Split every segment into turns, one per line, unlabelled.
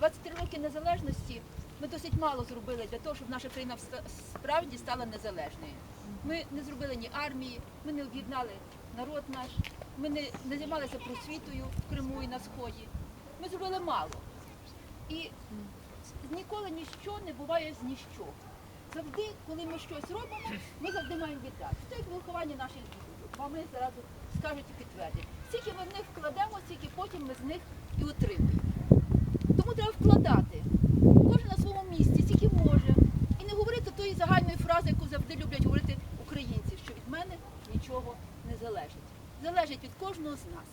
23 роки незалежності ми досить мало зробили для того, щоб наша країна справді стала незалежною. Ми не зробили ні армії, ми не об'єднали народ наш, ми не, не займалися просвітою в Криму і на Сході. Ми зробили мало. І ніколи ніщо не буває з ніщо. Завжди, коли ми щось робимо, ми завжди маємо віддати. Це як виховання наших дітей. Вам вони зразу скажуть і підтвердять. Скільки ми в них вкладемо, стільки потім ми з них і отримуємо. Тому вкладати. Кожен на своєму місці, скільки може. І не говорити тої загальної фрази, яку завжди люблять говорити українці, що від мене нічого не залежить. Залежить від кожного з нас.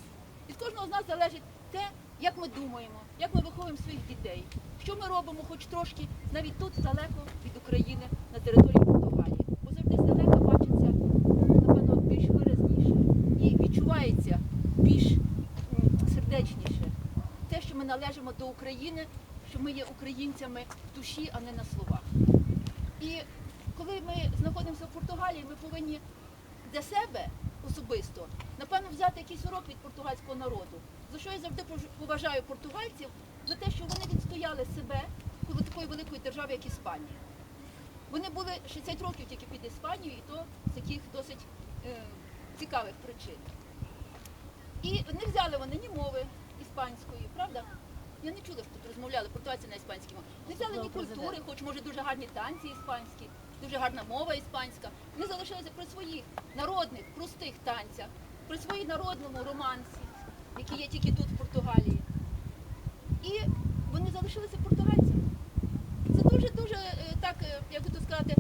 Від кожного з нас залежить те, як ми думаємо, як ми виховуємо своїх дітей, що ми робимо, хоч трошки, навіть тут далеко від України на території Португалії. Бо завжди здалека бачиться, напевно, більш виразніше і відчувається більш м, сердечніше. Те, що ми належимо до України, що ми є українцями в душі, а не на словах. І коли ми знаходимося в Португалії, ми повинні для себе особисто, напевно, взяти якийсь урок від португальського народу. За що я завжди поважаю португальців, за те, що вони відстояли себе коло такої великої держави, як Іспанія. Вони були 60 років тільки під Іспанією, і то з таких досить е, цікавих причин. І не взяли вони ні мови? Я не чула, що тут розмовляли португальці на іспанській мові. Не взяли ні культури, хоч може дуже гарні танці іспанські, дуже гарна мова іспанська. Вони залишилися при своїх народних, простих танцях, при своїй народному романсі, який є тільки тут, в Португалії. І вони залишилися португальцями. Це дуже-дуже е, так, е, як би то сказати,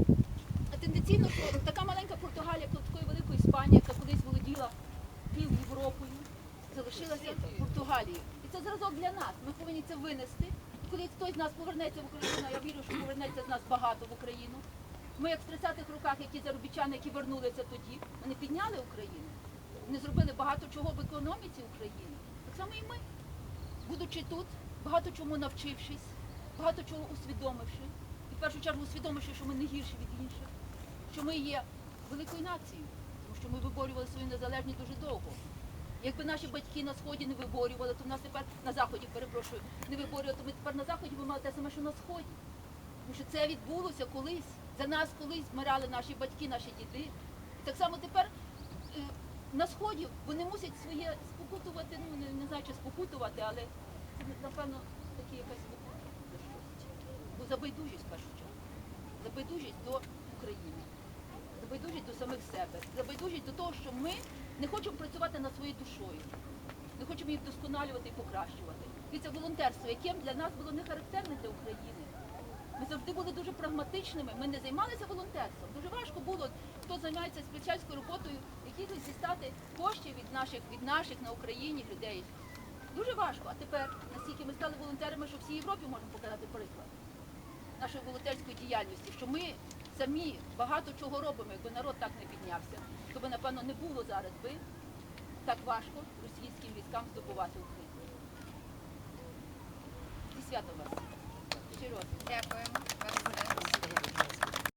тенденційно, що така маленька Португалія, як такої великої Іспанії, яка колись володіла пів Європою, залишилася Португалією. І це зразок для нас. Ми повинні це винести. Коли хтось з нас повернеться в Україну, я вірю, що повернеться з нас багато в Україну. Ми, як в 30-х роках, які заробітчани, які вернулися тоді, вони підняли Україну. Вони зробили багато чого в економіці України. Так само і ми, будучи тут, багато чому навчившись, багато чого усвідомивши. І в першу чергу усвідомивши, що ми не гірші від інших, що ми є великою нацією, тому що ми виборювали свою незалежність дуже довго. Якби наші батьки на сході не виборювали, то в нас тепер на заході, перепрошую, не виборювали, то ми тепер на заході би мали те саме, що на сході. Тому що це відбулося колись. За нас колись вмирали наші батьки, наші діди. І так само тепер е, на сході вони мусять своє спокутувати, ну не, не знаю, чи спокутувати, але це напевно такі якась спокута за. Бо забайдужість в першу чергу. Забайдужість до України. Забайдужість до самих себе. Забайдужість до того, що ми не хочемо працювати над своєю душою. Не хочемо їх вдосконалювати і покращувати. І це волонтерство, яке для нас було не характерне для України. Ми завжди були дуже прагматичними, ми не займалися волонтерством. Дуже важко було, хто займається співчатською роботою, якихось дістати коштів від наших, від наших на Україні людей. Дуже важко. А тепер, наскільки ми стали волонтерами, що всій Європі можемо показати приклад нашої волонтерської діяльності, що ми самі багато чого робимо, якби народ так не піднявся, то би, напевно, не було зараз би так важко російським військам здобувати Україну. І свято вас. Щиро.
Дякуємо.